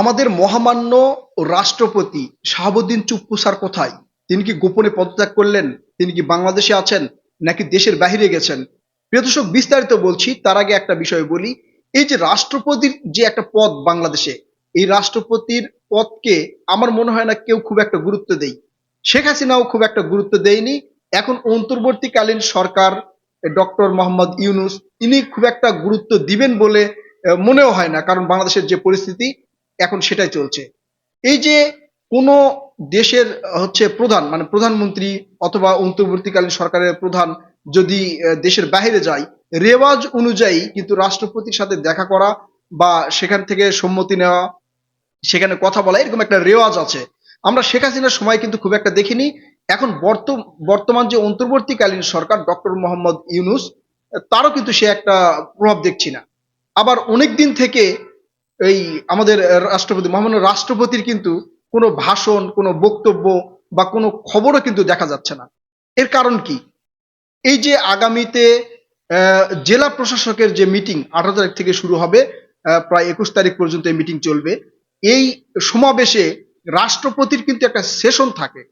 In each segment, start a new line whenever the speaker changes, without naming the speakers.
আমাদের মহামান্য রাষ্ট্রপতি শাহাবুদ্দিন চুপ্পু কোথায়? তিনি কি গোপনে পদত্যাগ করলেন? তিনি কি বাংলাদেশে আছেন নাকি দেশের বাইরে গেছেন? প্রিয় দর্শক, বিস্তারিত বলছি, তার আগে একটা বিষয় বলি। এই যে রাষ্ট্রপতির যে একটা পদ বাংলাদেশে, এই রাষ্ট্রপতির পদকে আমার মনে হয় না কেউ খুব একটা গুরুত্ব দেই। শেখ হাসিনাও খুব একটা গুরুত্ব দেয়নি। এখন অন্তর্বর্তীকালীন সরকার, ডক্টর মোহাম্মদ ইউনুস, ইনি খুব একটা গুরুত্ব দিবেন বলে মনেও হয় না, কারণ বাংলাদেশের যে পরিস্থিতি এখন সেটাই চলছে। এই যে কোনো দেশের, হচ্ছে প্রধান মানে প্রধানমন্ত্রী অথবা অন্তর্বর্তীকালীন সরকারের প্রধান যদি দেশের বাইরে যায়, রেওয়াজ অনুযায়ী কিন্তু রাষ্ট্রপতির সাথে দেখা করা বা সেখান থেকে সম্মতি নেওয়া, সেখানে কথা বলা, এরকম একটা রেওয়াজ আছে। আমরা শেখ হাসিনার সময় কিন্তু খুব একটা দেখিনি। এখন বর্ত- বর্তমান যে অন্তর্বর্তীকালীন সরকার, ডক্টর মোহাম্মদ ইউনুস, তারও কিন্তু সে একটা প্রভাব দেখছি না। আবার অনেক দিন থেকে এই আমাদের রাষ্ট্রপতি, মহামান্য রাষ্ট্রপতির কিন্তু কোনো ভাষণ, কোনো বক্তব্য বা কোনো খবরও কিন্তু দেখা যাচ্ছে না। এর কারণ কি? এই যে আগামীতে জেলা প্রশাসকের যে মিটিং, আঠারো তারিখ থেকে শুরু হবে প্রায় একুশ তারিখ পর্যন্ত এই মিটিং চলবে। এই সমাবেশে রাষ্ট্রপতির কিন্তু একটা সেশন থাকে।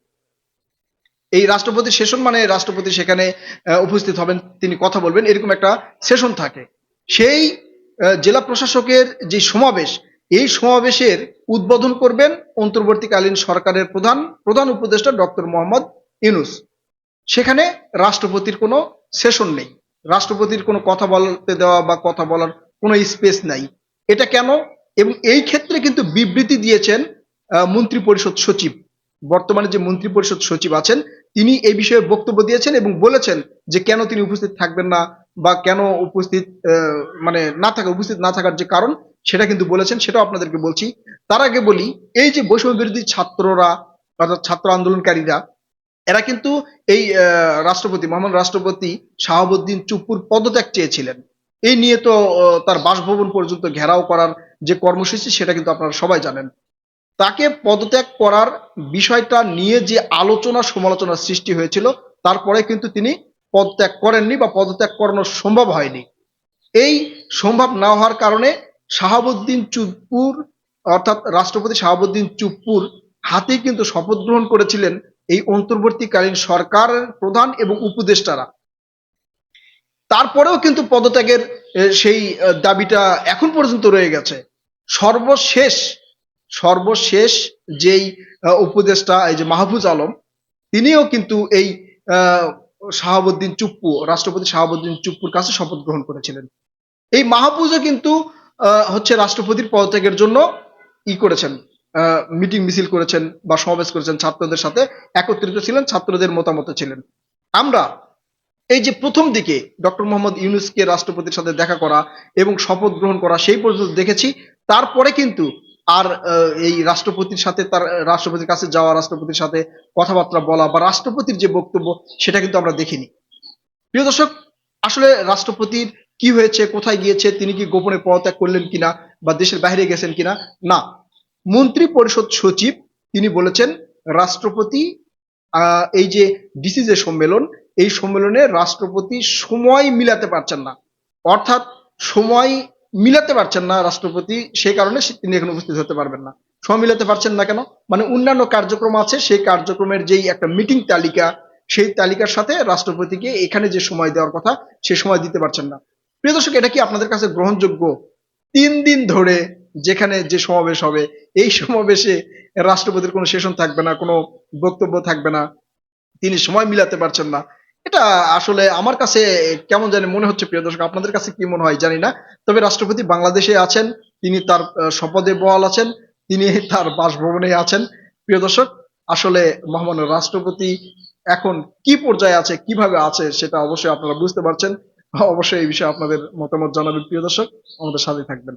এই রাষ্ট্রপতি সেশন মানে রাষ্ট্রপতি সেখানে উপস্থিত হবেন, তিনি কথা বলবেন, এরকম একটা সেশন থাকে। সেই জেলা প্রশাসকের যে সমাবেশ, এই সমাবেশের উদ্বোধন করবেন অন্তর্বর্তীকালীন সরকারের প্রধান প্রধান উপদেষ্টা ডক্টর মোহাম্মদ ইউনুস। সেখানে রাষ্ট্রপতির কোনো সেশন নেই। রাষ্ট্রপতির কোনো কথা বলতে দেওয়া বা কথা বলার কোনো স্পেস নাই। এটা কেন? এবং এই ক্ষেত্রে কিন্তু বিবৃতি দিয়েছেন মন্ত্রী পরিষদ সচিব। বর্তমানে যে মন্ত্রী পরিষদ সচিব আছেন, তিনি এই বিষয়ে বক্তব্য দিয়েছেন এবং বলেছেন যে কেন তিনি উপস্থিত থাকবেন না বা কেন উপস্থিত মানে না থাকা, উপস্থিত না থাকার যে কারণ, সেটা কিন্তু বলেছেন, সেটাও আপনাদেরকে বলছি। তার আগে বলি, এই যে বৈষম্য বিরোধী ছাত্ররা, অর্থাৎ ছাত্র আন্দোলনকারীরা, এরা কিন্তু এই রাষ্ট্রপতি মোহাম্মদ রাষ্ট্রপতি শাহাবুদ্দিন চুপ্পুর পদত্যাগ চেয়েছিলেন। এই নিয়ে তো তার বাসভবন পর্যন্ত ঘেরাও করার যে কর্মসূচি, সেটা কিন্তু আপনারা সবাই জানেন। তাকে পদত্যাগ করার বিষয়টা নিয়ে যে আলোচনা সমালোচনার সৃষ্টি হয়েছিল, তারপরে কিন্তু তিনি পদত্যাগ করেননি বা পদত্যাগ করানো সম্ভব হয়নি। এই সম্ভব না হওয়ার কারণে শাহাবুদ্দিন চুপ্পুর, অর্থাৎ রাষ্ট্রপতি শাহাবুদ্দিন চুপ্পুর হাতে কিন্তু শপথ গ্রহণ করেছিলেন এই অন্তর্বর্তীকালীন সরকার প্রধান এবং উপদেষ্টারা। তারপরেও কিন্তু পদত্যাগের সেই দাবিটা এখন পর্যন্ত রয়ে গেছে। সর্বশেষ সর্বশেষ যেই উপদেষ্টা, এই যে মাহফুজ আলম, তিনিও কিন্তু এই শাহাবুদ্দিন চুপ্পু, রাষ্ট্রপতি শাহাবুদ্দিন চুপ্পুর কাছে শপথ গ্রহণ করেছিলেন। এই মাহফুজও কিন্তু হচ্ছে রাষ্ট্রপতির পদত্যাগের জন্য ই করেছেন মিটিং মিছিল করেছেন বা সমাবেশ করেছেন ছাত্রদের সাথে, একত্রিত ছিলেন, ছাত্রদের মতামত ছিলেন। আমরা এই যে প্রথম দিকে ডক্টর মোহাম্মদ ইউনুসকে রাষ্ট্রপতির সাথে দেখা করা এবং শপথ গ্রহণ করা সেই পর্যন্ত দেখেছি, তারপরে কিন্তু আর এই রাষ্ট্রপতির সাথে তার রাষ্ট্রপতির কাছে যাওয়া, রাষ্ট্রপতির সাথে কথাবার্তা বলা বা রাষ্ট্রপতির যে বক্তব্য, সেটা কিন্তু আমরা দেখিনি। প্রিয় দর্শক, আসলে রাষ্ট্রপতির কি হয়েছে, কোথায় গিয়েছে, তিনি কি গোপনে পদত্যাগ করলেন কিনা বা দেশের বাইরে গেছেন কিনা? না। মন্ত্রী পরিষদ সচিব, তিনি বলেছেন, রাষ্ট্রপতি এই যে ডিসি যে সম্মেলন, এই সম্মেলনে রাষ্ট্রপতি সময় মিলাতে পারছেন না। অর্থাৎ সময় মিলাতে পারছেন না রাষ্ট্রপতি, সেই কারণে তিনি এখানে উপস্থিত হতে পারবেন না। মিলাতে পারছেন না কেন? মানে অন্যান্য কার্যক্রম আছে, সেই কার্যক্রমের যেই একটা মিটিং তালিকা, সেই তালিকার সাথে রাষ্ট্রপতিকে এখানে যে সময় দেওয়ার কথা, সে সময় দিতে পারছেন না। প্রিয় দর্শক, এটা কি আপনাদের কাছে গ্রহণযোগ্য? তিন দিন ধরে যেখানে যে সমাবেশ হবে, এই সমাবেশে রাষ্ট্রপতির কোনো সেশন থাকবে না, কোনো বক্তব্য থাকবে না। তিনি সময় মিলাতে পারছেন না। এটা আসলে আমার কাছে কেমন জানি মনে হচ্ছে, প্রিয় দর্শক, আপনাদের কাছে কি মনে হয় জানি না। তবে রাষ্ট্রপতি বাংলাদেশে আছেন, তিনি তার শপথে বহাল আছেন, তিনি তার বাসভবনে আছেন। প্রিয় দর্শক, আসলে মহামান্য রাষ্ট্রপতি এখন কি পর্যায়ে আছে, কীভাবে আছে, সেটা অবশ্যই আপনারা বুঝতে পারছেন। অবশ্যই এই বিষয়ে আপনাদের মতামত জানাবেন, প্রিয় দর্শক। আমাদের সাথে থাকবেন।